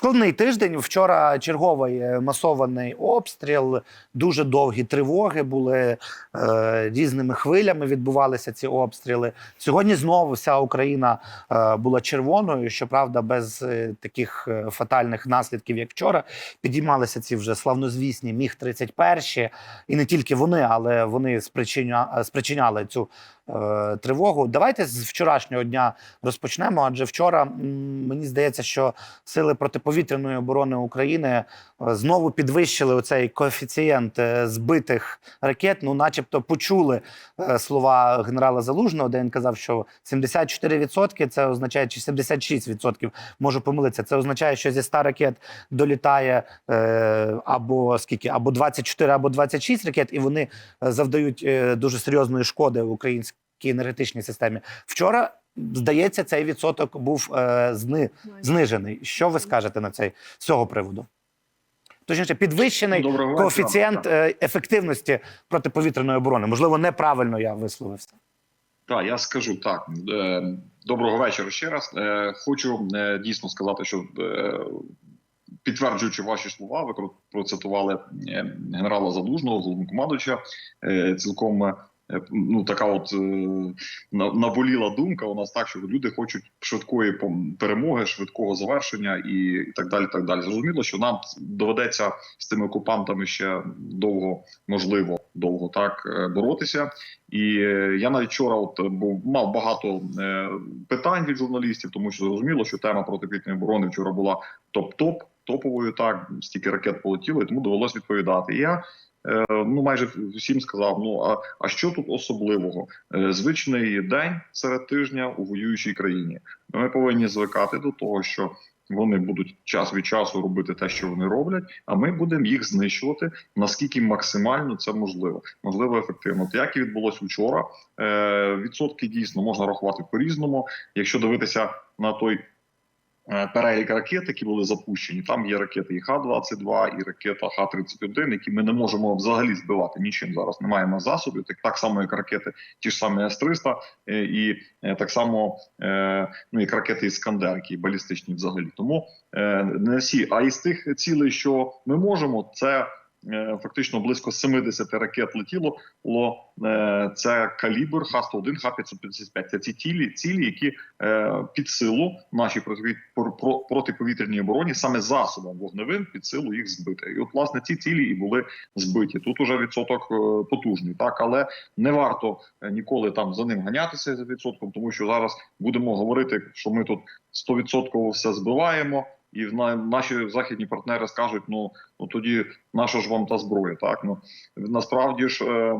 Складний тиждень. Вчора черговий е, масований обстріл, дуже довгі тривоги були е, різними хвилями. Відбувалися ці обстріли. Сьогодні знову вся Україна е, була червоною. Щоправда, без е, таких е, фатальних наслідків, як вчора. Підіймалися ці вже славнозвісні міг 31 і не тільки вони, але вони спричиня, спричиняли цю е, тривогу. Давайте з вчорашнього дня розпочнемо. Адже вчора мені здається, що сили протиповітряної оборони України е, знову підвищили оцей коефіцієнт е, збитих ракет. Ну, начебто, почули е, слова генерала Залужного, де він казав, що 74% це означає, чи 76%, можу помилитися. Це означає, що зі 100 ракет долітає е, або скільки, або 24, або 26 ракет, і вони е, завдають е, дуже серйозної шкоди українській енергетичній системі. Вчора. Здається, цей відсоток був е, зни, знижений. Що ви скажете на цей з цього приводу? Точніше, підвищений Доброго коефіцієнт е, ефективності протиповітряної оборони. Можливо, неправильно я висловився. Так, я скажу так. Е, Доброго вечора ще раз. Е, Хочу е, дійсно сказати, що підтверджуючи ваші слова, ви процитували генерала Залужного, головнокомандуюча, цілком. Е, Ну, така от е, наболіла думка у нас так, що люди хочуть швидкої перемоги, швидкого завершення і, так далі. Так далі. Зрозуміло, що нам доведеться з цими окупантами ще довго, можливо, довго так е, боротися. І я навіть вчора, от був мав багато питань від журналістів, тому що зрозуміло, що тема протиповітряної оборони вчора була топ-топ, топовою. Так стільки ракет полетіло, і тому довелось відповідати. І Я ну майже всім сказав: ну а, а що тут особливого? Е, звичний день серед тижня у воюючій країні. Ми повинні звикати до того, що. Вони будуть час від часу робити те, що вони роблять, а ми будемо їх знищувати наскільки максимально це можливо, можливо, ефективно. От як і відбулось вчора, е, відсотки дійсно можна рахувати по-різному. Якщо дивитися на той е, перелік ракет, які були запущені, там є ракети і Х-22, і ракета Х-31, які ми не можемо взагалі збивати нічим зараз. Не маємо засобів, так, так само, як ракети, ті ж самі С-300, е, і е, так само е, ну як ракети Іскандер, які балістичні взагалі. Тому е, не всі. А із тих цілей, що ми можемо, це е, фактично близько 70 ракет летіло. Е, це калібр Х-101, Х-555. Це ці цілі, цілі, які е, під силу нашій протиповітряній обороні саме засобом вогневим під силу їх збити. І от власне ці цілі і були збиті. Тут уже відсоток е, потужний, так але не варто е, ніколи там за ним ганятися за відсотком, тому що зараз будемо говорити, що ми тут 100% все збиваємо. І наші західні партнери скажуть: ну ну тоді наша ж вам та зброя? Так ну насправді ж е,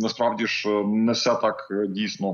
насправді ж е, не все так е, дійсно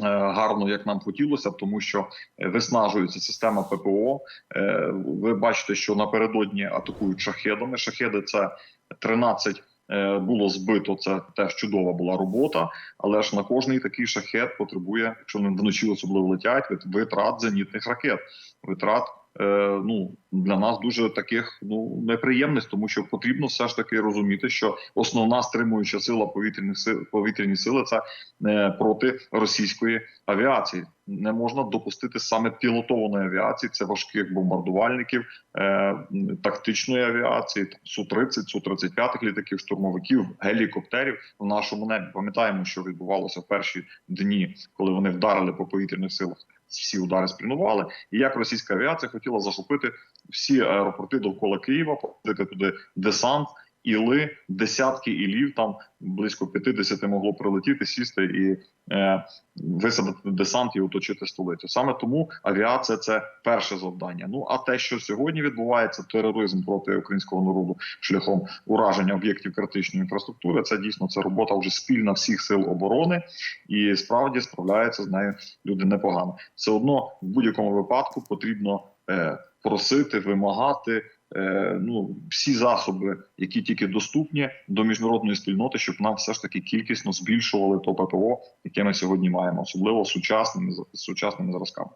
е, гарно, як нам хотілося, тому що виснажується система ППО. Е, Ви бачите, що напередодні атакують шахедами. Шахеди це 13 е, було збито. Це теж чудова була робота. Але ж на кожний такий шахет потребує, якщо вони вночі особливо летять, вит- витрат зенітних ракет, витрат. Е, Ну для нас дуже таких ну неприємних, тому що потрібно все ж таки розуміти, що основна стримуюча сила повітряних сил повітряні сили це е, проти російської авіації. Не можна допустити саме пілотованої авіації, це важких бомбардувальників, е, тактичної авіації, су 30 су 35 літаків, штурмовиків, гелікоптерів в нашому небі. Пам'ятаємо, що відбувалося в перші дні, коли вони вдарили по повітряних силах. Всі удари спрямували, і як російська авіація хотіла захопити всі аеропорти довкола Києва, посадити туди десант, іли, десятки ілів, там близько 50 могло прилетіти, сісти і е, висадити десант і оточити столицю. Саме тому авіація це перше завдання. Ну а те, що сьогодні відбувається, тероризм проти українського народу шляхом ураження об'єктів критичної інфраструктури, це дійсно це робота вже спільна всіх сил оборони, і справді справляються з нею люди непогано. Все одно в будь-якому випадку потрібно е, просити, вимагати. Е, Ну, всі засоби, які тільки доступні до міжнародної спільноти, щоб нам все ж таки кількісно збільшували то ППО, яке ми сьогодні маємо, особливо сучасними сучасними зразками.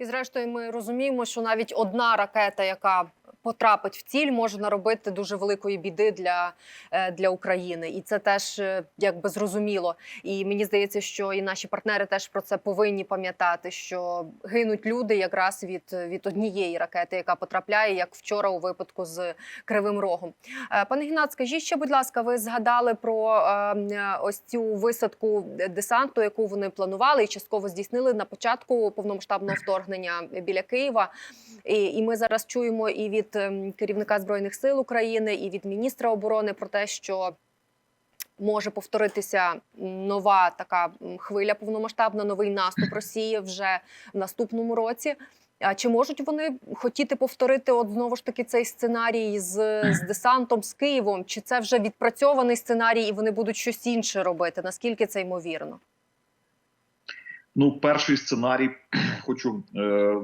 І зрештою, ми розуміємо, що навіть одна ракета, яка потрапить в ціль, може наробити дуже великої біди для, е, для України, і це теж е, якби зрозуміло. І мені здається, що і наші партнери теж про це повинні пам'ятати, що гинуть люди якраз від, від однієї ракети, яка потрапляє, як вчора у випадку з Кривим Рогом. Е, Пане Гінат, скажіть ще, будь ласка, ви згадали про ось цю висадку десанту, яку вони планували і частково здійснили на початку повномасштабного вторгнення біля Києва. І, і ми зараз чуємо і від керівника збройних сил України, і від міністра оборони про те, що може повторитися нова така хвиля повномасштабна, новий наступ Росії вже в наступному році. А чи можуть вони хотіти повторити от знову ж таки цей сценарій з, з десантом з Києвом? Чи це вже відпрацьований сценарій, і вони будуть щось інше робити? Наскільки це ймовірно? Ну, перший сценарій, хочу е,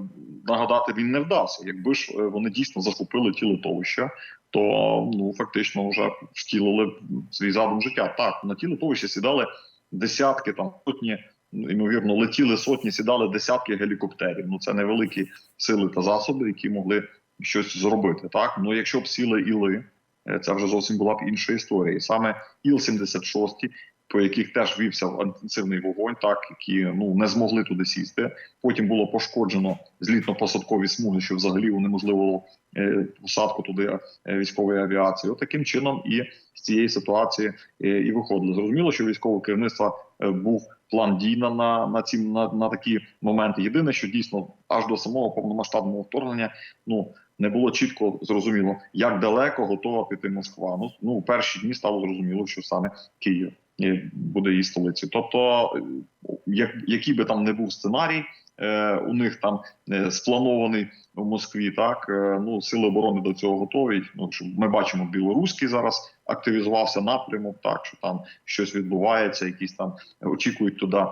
нагадати, він не вдався. Якби ж е, вони дійсно захопили ті литовища, то ну фактично вже втілили свій задум життя. Так, на ті литовища сідали десятки, там сотні, ймовірно, летіли сотні, сідали десятки гелікоптерів. Ну це невеликі сили та засоби, які могли щось зробити. Так, ну якщо б сіли іли, е, це вже зовсім була б інша історія. І саме Іл-76, по яких теж вівся інтенсивний вогонь, так які ну не змогли туди сісти. Потім було пошкоджено злітно-посадкові смуги, що взагалі унеможливило е, посадку туди е, військової авіації. От таким чином і з цієї ситуації е, і виходили. Зрозуміло, що військове керівництво був план дій на, на, ці на, на такі моменти. Єдине, що дійсно аж до самого повномасштабного вторгнення, ну. Не було чітко зрозуміло, як далеко готова піти Москва. Ну ну перші дні стало зрозуміло, що саме Київ буде її столицею. Тобто, е, як, який би там не був сценарій, е, у них там е, спланований в Москві, так е, ну сили оборони до цього готові. Ну що ми бачимо, білоруський зараз активізувався напрямок, так що там щось відбувається, якісь там очікують туди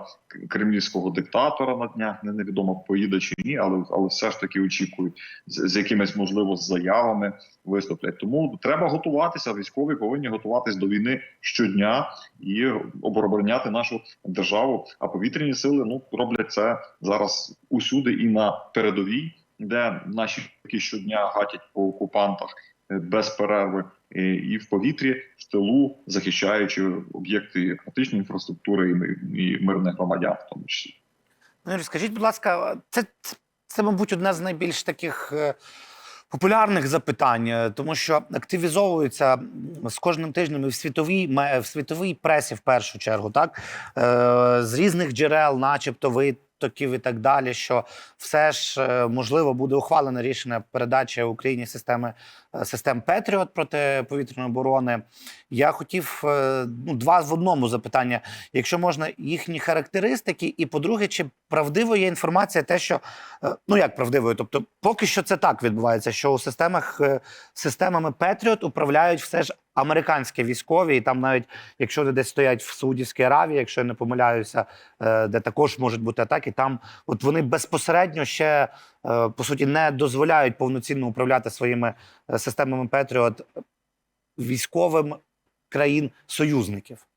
кремлівського диктатора на днях. Не невідомо поїде чи ні, але але все ж таки очікують з, з якимись можливо з заявами виступлять. Тому треба готуватися. Військові повинні готуватись до війни щодня і обороняти нашу державу. А повітряні сили ну роблять це зараз усюди і на передовій, де наші щодня гатять по окупантах е, без перерви. е, І в повітрі, в тилу, захищаючи об'єкти критичної інфраструктури і, мирних громадян, в тому числі. Ну, скажіть, будь ласка, це, це, мабуть, одне з найбільш таких е, популярних запитань, тому що активізовується з кожним тижнем і в світовій в світовій пресі, в першу чергу, так з різних джерел, начебто витоків і так далі, що все ж е, можливо буде ухвалене рішення передачі Україні системи систем Петріот протиповітряної оборони. Я хотів е, ну, два в одному запитання якщо можна, їхні характеристики, і по-друге, чи правдиво є інформація, те, що е, ну як правдивою, тобто поки що це так відбувається, що у системах е, системами Patriot управляють все ж американські військові, і там навіть якщо вони десь стоять в Саудівській Аравії, якщо я не помиляюся, де також можуть бути атаки, там от вони безпосередньо ще по суті не дозволяють повноцінно управляти своїми е, системами Patriot військовим країн союзників.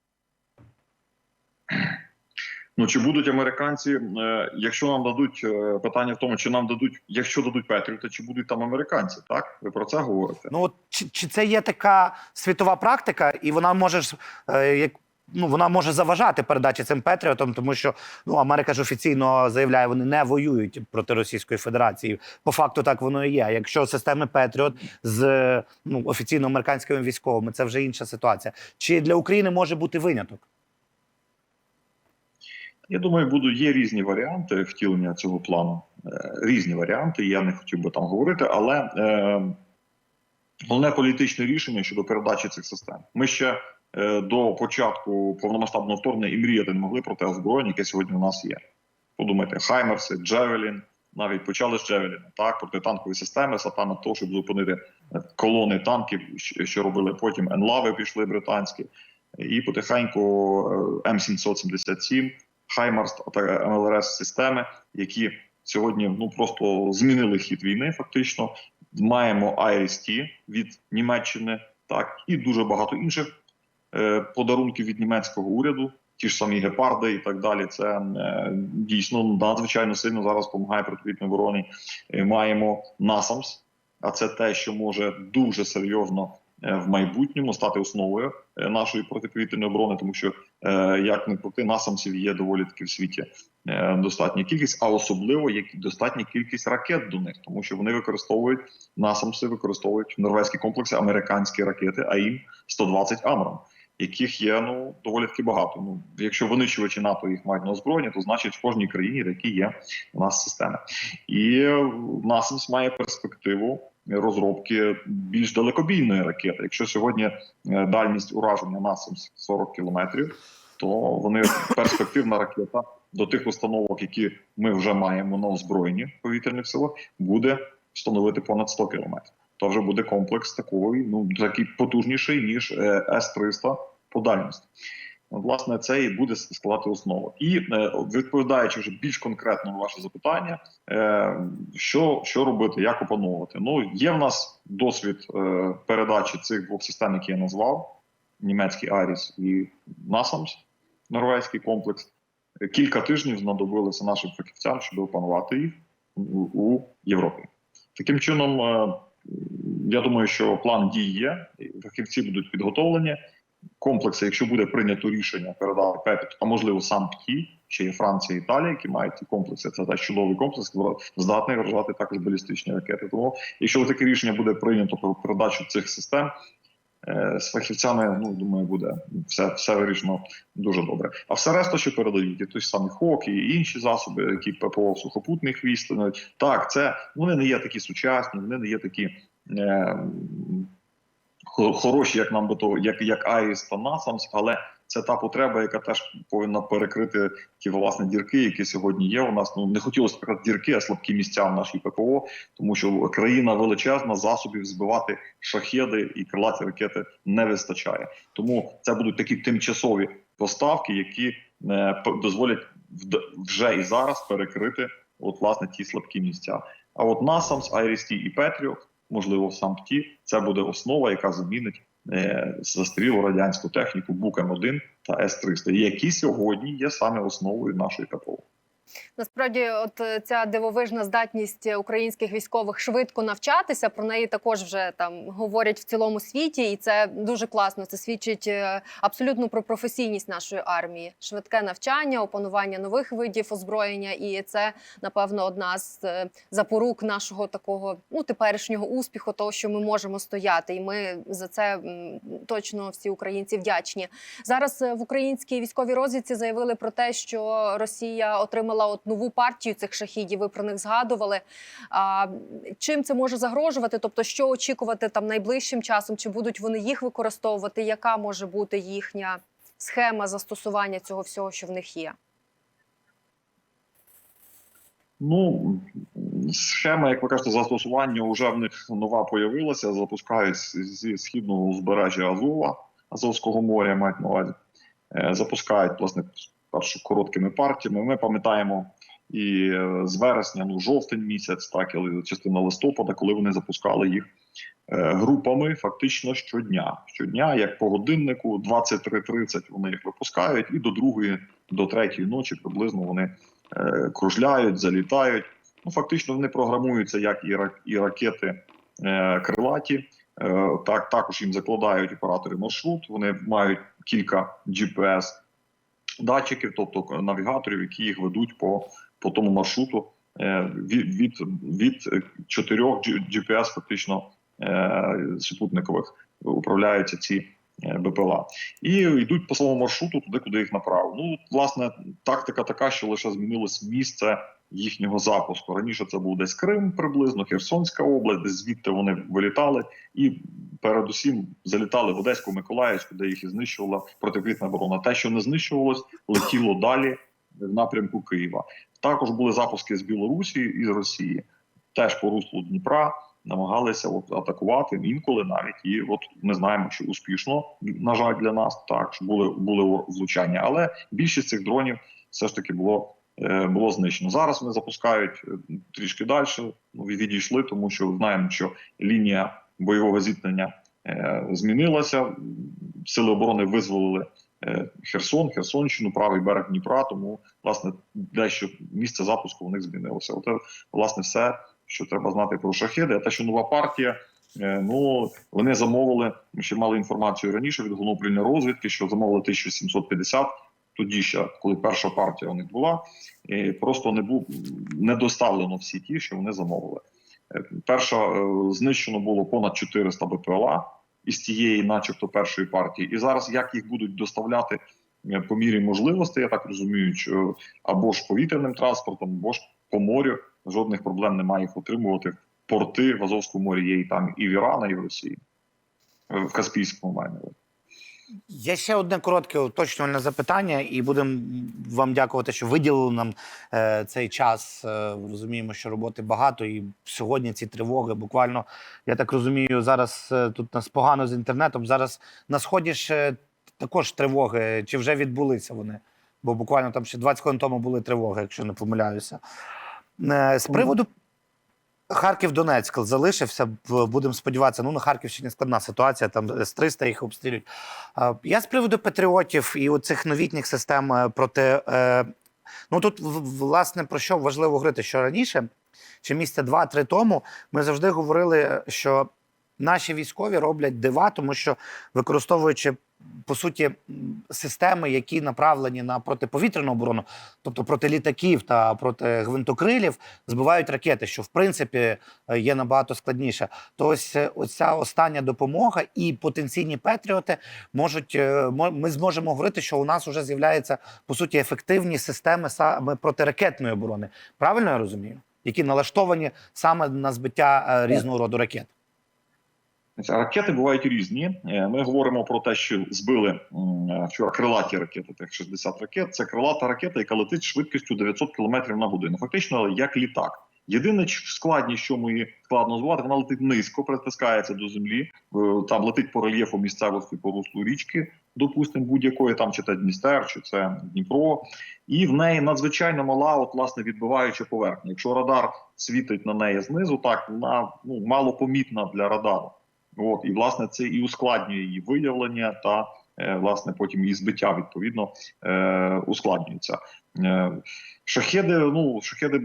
Ну чи будуть американці, е, якщо нам дадуть е, питання в тому, чи нам дадуть, якщо дадуть Петріоти, чи будуть там американці? Так ви про це говорите? Ну от чи, чи це є така світова практика, і вона може е, як. Ну, вона може заважати передачі цим Петріотам, тому що ну Америка ж офіційно заявляє, вони не воюють проти Російської Федерації. По факту так воно і є. Якщо системи Петріот з ну офіційно американськими військовими, це вже інша ситуація. Чи для України може бути виняток? Я думаю, будуть є різні варіанти втілення цього плану. Е, Різні варіанти. Я не хотів би там говорити, але е, головне політичне рішення щодо передачі цих систем. Ми ще до початку повномасштабного вторгнення і мріяти не могли про те озброєння, яке сьогодні у нас є. Подумайте, Хаймерси, Джевелін, навіть почали з Джевеліна, так, протитанкові системи, сатана того, щоб зупинити е, колони танків, що робили потім. Енлави пішли британські, і потихеньку е, М777, Хаймарс та МЛРС системи, які сьогодні ну просто змінили хід війни. Фактично маємо IRIS-T від Німеччини, так і дуже багато інших е, подарунків від німецького уряду. Ті ж самі гепарди і так далі. Це е, дійсно надзвичайно сильно зараз допомагає противітній обороні. Е, маємо NASAMS, а це те, що може дуже серйозно е, в майбутньому стати основою е, нашої протиповітряної оборони, тому що е, як не крути, насамців є доволі таки в світі е, достатня кількість, а особливо є достатня кількість ракет до них, тому що вони використовують насамси, використовують норвезькі комплекси, американські ракети, АІМ 120 Амрам. Яких є ну доволі таки багато. Ну якщо винищувачі НАТО їх мають на озброєнні, то значить в кожній країні такі є у нас системи. І НАСАМС має перспективу розробки більш далекобійної ракети. Якщо сьогодні е, дальність ураження НАСАМС 40 кілометрів, то вони перспективна ракета до тих установок, які ми вже маємо на озброєнні повітряних силах, буде становити понад 100 кілометрів. То вже буде комплекс такий, ну такий потужніший ніж е, С-300 по дальності. Власне, це і буде складати основу. І е, відповідаючи вже більш конкретно на ваше запитання, е, що, що робити, як опановувати? Ну, є в нас досвід передачі цих двох систем, які я назвав: німецький Аріс і Насамс, норвезький комплекс. Кілька тижнів знадобилося нашим фахівцям, щоб опанувати їх у, Європі. Таким чином, я думаю, що план дій є, фахівці будуть підготовлені комплекси, якщо буде прийнято рішення передати ПЕПІТ, а можливо сам ПТІ, ще є Франція Італія, які мають ці комплекси. Це теж чудовий комплекс, здатний вражати також балістичні ракети. Тому, якщо таке рішення буде прийнято про передачу цих систем. Е, З фахівцями, ну думаю, буде все все вирішено дуже добре. А все решта, що передають, і той самий ХОК, і інші засоби, які ППО сухопутних ну, Так, це вони не є такі сучасні, вони не є такі е, хороші, як нам би то, як, як Айріс та Насамс, але це та потреба, яка теж повинна перекрити ті власне дірки, які сьогодні є. У нас ну не хотілося сказати дірки, а слабкі місця в нашій ППО, тому що країна величезна, засобів збивати шахеди і крилаті ракети не вистачає. Тому це будуть такі тимчасові поставки, які е, п- дозволять вже і зараз перекрити от власне ті слабкі місця. А от Насамс, Айрісті і Петріот, можливо, сам ті, це буде основа, яка замінить е, радянську техніку Бук М1 та С-300, які сьогодні є саме основою нашої ППО. Насправді, от е, ця дивовижна здатність українських військових швидко навчатися. Про неї також вже там говорять в цілому світі, і це дуже класно. Це свідчить е, абсолютно про професійність нашої армії, швидке навчання, опанування нових видів озброєння, і це напевно одна з е, запорук нашого такого ну теперішнього успіху, того, що ми можемо стояти, і ми за це точно всі українці вдячні. Зараз е, в українській військовій розвідці заявили про те, що Росія отримала от нову партію цих шахідів. Ви про них згадували. А, чим це може загрожувати? Тобто, що очікувати там найближчим часом? Чи будуть вони їх використовувати? Яка може бути їхня схема застосування цього всього, що в них є? Ну схема, як ви кажете, застосування вже в них нова появилася. Запускають зі східного узбережжя Азова, Азовського моря, мають на увазі. Е, Запускають власне першу короткими партіями. Ми пам'ятаємо і е, з вересня, ну жовтень місяць, так і частина листопада, коли вони запускали їх е, групами, фактично щодня. Щодня, як по годиннику, 23.30 вони їх випускають, і до другої, до третьої ночі приблизно вони е, кружляють, залітають. Ну, фактично, вони програмуються як і, рак- і ракети крилаті. Так, також їм закладають оператори маршрут. Вони мають кілька GPS датчиків, тобто навігаторів, які їх ведуть по, по тому маршруту е, від, від, від чотирьох GPS фактично е, супутникових управляються ці е, БПЛА. І йдуть по самому маршруту туди, куди їх направив. Ну, власне, тактика така, що лише змінилось місце їхнього запуску. Раніше це був десь Крим, приблизно Херсонська область, десь звідти вони вилітали і передусім залітали в Одеську, Миколаївську, де їх і знищувала протиповітряна оборона. Те, що не знищувалось, летіло далі в напрямку Києва. Також були запуски з Білорусі і з Росії, теж по руслу Дніпра. Намагалися от, атакувати інколи навіть і от ми знаємо, що успішно на жаль для нас так що були були влучання, але більшість цих дронів все ж таки було було знищено. Зараз вони запускають е, трішки далі. Ну відійшли, тому що знаємо, що лінія бойового зіткнення е, змінилася. Сили оборони визволили е, Херсон, Херсонщину, правий берег Дніпра. Тому власне дещо місце запуску у них змінилося. Оце власне все, що треба знати про шахеди. А те, що нова партія, е, ну вони замовили. Ми ще мали інформацію раніше від головного розвідки, що замовили 1750. Тоді ще, коли перша партія у них була, просто не був не доставлено всі ті, що вони замовили. Е, Перша е, знищено було понад 400 БПЛА із тієї, начебто, першої партії. І зараз як їх будуть доставляти е, по мірі можливостей, я так розумію, що або ж повітряним транспортом, або ж по морю жодних проблем немає їх отримувати. Порти в Азовському морі є і там і в Ірані, і в Росії, в Каспійському увазі. Є ще одне коротке уточнювальне запитання, і будемо вам дякувати, що виділили нам е, цей час. Е, розуміємо, що роботи багато, і сьогодні ці тривоги буквально, я так розумію, зараз е, тут нас погано з інтернетом. Зараз на сході ж також тривоги, чи вже відбулися вони? Бо буквально там ще 20 хвилин тому були тривоги, якщо не помиляюся. Е, з приводу Харків Донецьк залишився. Будемо сподіватися. Ну на Харківщині складна ситуація. Там з 300 їх обстрілюють. Я з приводу патріотів і оцих новітніх систем е, проти. е, Ну тут власне про що важливо говорити, що раніше, чи місяця два-три тому, ми завжди говорили, що наші військові роблять дива, тому що використовуючи по суті системи, які направлені на протиповітряну оборону, тобто проти літаків та проти гвинтокрилів, збивають ракети, що в принципі е, є набагато складніше. То ось е, оця остання допомога і потенційні патріоти можуть е, ми зможемо говорити, що у нас вже з'являються по суті ефективні системи саме протиракетної оборони. Правильно я розумію? Які налаштовані саме на збиття різного роду ракет. Ракети бувають різні. Е, Ми говоримо про те, що збили е, вчора крилаті ракети, тих 60 ракет. Це крилата ракета, яка летить швидкістю 900 км на годину. Фактично, як літак. Єдине складність, що ми складно збивати, вона летить низько, притискається до землі. е, Там летить по рельєфу місцевості по руслу річки, допустимо, будь-якої там чи це Дністер, чи це Дніпро. І в неї надзвичайно мала, от власне відбиваюча поверхня. Якщо радар світить на неї знизу, так вона ну мало помітна для радару. От і власне це і ускладнює її виявлення та е, власне потім її збиття відповідно е, ускладнюється. Е, шахеди, ну шахеди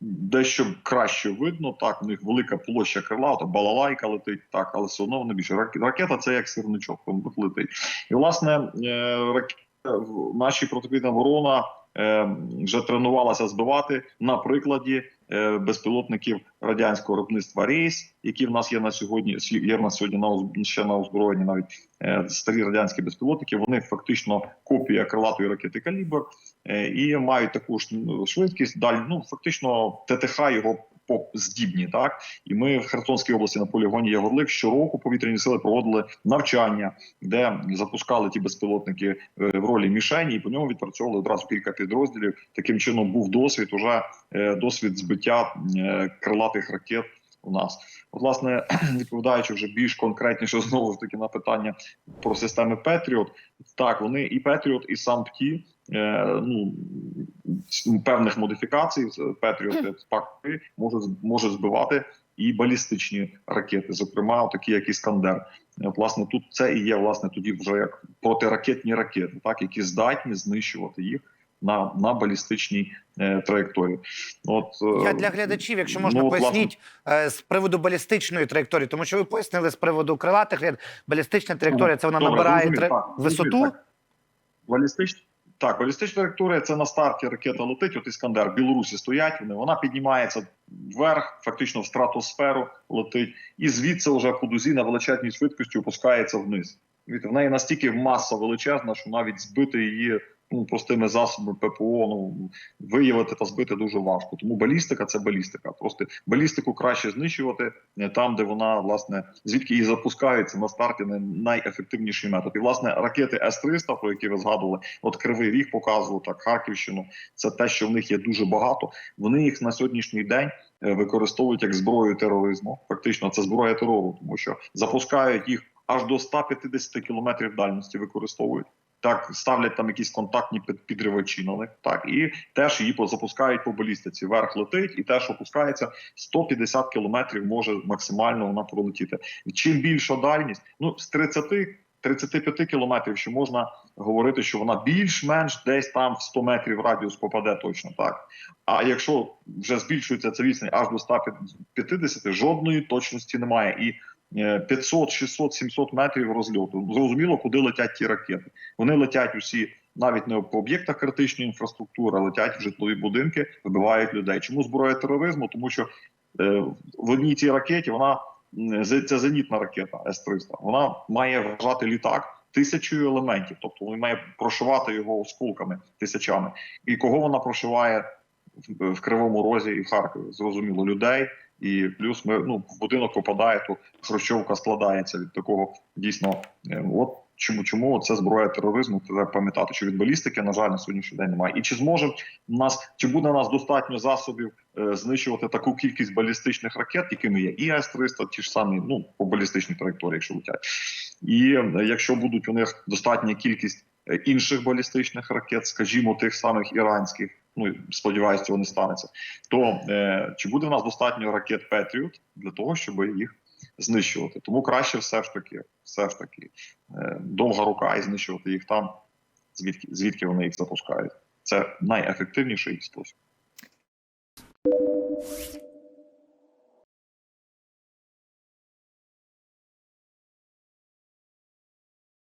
дещо краще видно. Так, у них велика площа крила, то балалайка летить, так, але все одно вони більше. Рак- Ракета це як сирничок, він летить. І власне ракета, наші протиповітряна оборона е, вже тренувалася збивати на прикладі безпілотників радянського виробництва рейс, які в нас є на сьогодні. Є в нас сьогодні на ще на озброєнні навіть е, старі радянські безпілотники. Вони фактично копія крилатої ракети Калібр е, і мають таку ж ну, швидкість. Далі ну фактично ТТХ його здібні, так і ми в Херсонській області на полігоні Ягорлик щороку повітряні сили проводили навчання, де запускали ті безпілотники е, в ролі мішені, і по ньому відпрацьовували одразу кілька підрозділів. Таким чином був досвід, уже е, досвід збиття е, крилатих ракет у нас. От, власне, відповідаючи вже більш конкретніше знову ж таки на питання про системи Петріот, так вони і Петріот, і сам ПТІ, ну певних модифікацій Петріот ПАК може може збивати і балістичні ракети, зокрема, такі як Іскандер. Власне, тут це і є власне тоді вже як протиракетні ракети, так які здатні знищувати їх на, на балістичній е, траєкторії. От е, Я для глядачів, якщо можна, ну, поясніть е, з приводу балістичної траєкторії, тому що ви пояснили з приводу крилатих. Балістична траєкторія це вона Добре, набирає тре- так, висоту. так. Балістична так, балістична ректура це на старті ракета летить. От Іскандер Білорусі стоять. Вони вона піднімається вверх, фактично в стратосферу летить, і звідси вже кудузі на величезній швидкості опускається вниз. Від- В неї настільки маса величезна, що навіть збити її ну, простими засобами ППО ну, виявити та збити дуже важко. Тому балістика це балістика. Просто балістику краще знищувати е, там, де вона власне звідки її запускаються на старті найефективніший метод. І власне ракети С-300, про які ви згадували, от Кривий Ріг показував так, Харківщину. Це те, що в них є дуже багато. Вони їх на сьогоднішній день е, використовують як зброю тероризму. Фактично, це зброя терору, тому що запускають їх аж до 150 кілометрів дальності. Використовують. Так, ставлять там якісь контактні під- підривачі на них, так і теж її запускають по балістиці. Верх летить і теж опускається 150 кілометрів. Може максимально вона пролетіти. Чим більша дальність, ну з 30 35 кілометрів, що можна говорити, що вона більш-менш десь там в 100 метрів радіус попаде точно так. А якщо вже збільшується ця відстань аж до 150, жодної точності немає. І 500, 600, 700 метрів розльоту. Зрозуміло, куди летять ті ракети. Вони летять усі навіть не по об'єктах критичної інфраструктури, летять в житлові будинки, вбивають людей. Чому зброя тероризму? Тому що е, в одній цій ракеті вона це зенітна ракета С-300. Вона має вражати літак тисячою елементів, тобто вона має прошивати його осколками тисячами. І кого вона прошиває в Кривому Розі і в Харкові? Зрозуміло, людей. І плюс ми ну в будинок попадає, то хрущовка складається від такого дійсно. е, От чому чому це зброя тероризму? Треба пам'ятати, що від балістики, на жаль, на сьогоднішній день немає. І чи зможе нас, чи буде у нас достатньо засобів е, знищувати таку кількість балістичних ракет, якими є і С-300, ті ж самі, ну по балістичній траєкторії, якщо летять. І е, якщо будуть у них достатня кількість е, інших балістичних ракет, скажімо, тих самих іранських, ну сподіваюся, цього не станеться, то е, чи буде в нас достатньо ракет Петріот для того, щоб їх знищувати? Тому краще все ж таки, все ж таки, е, довга рука і знищувати їх там, звідки звідки вони їх запускають. Це найефективніший спосіб.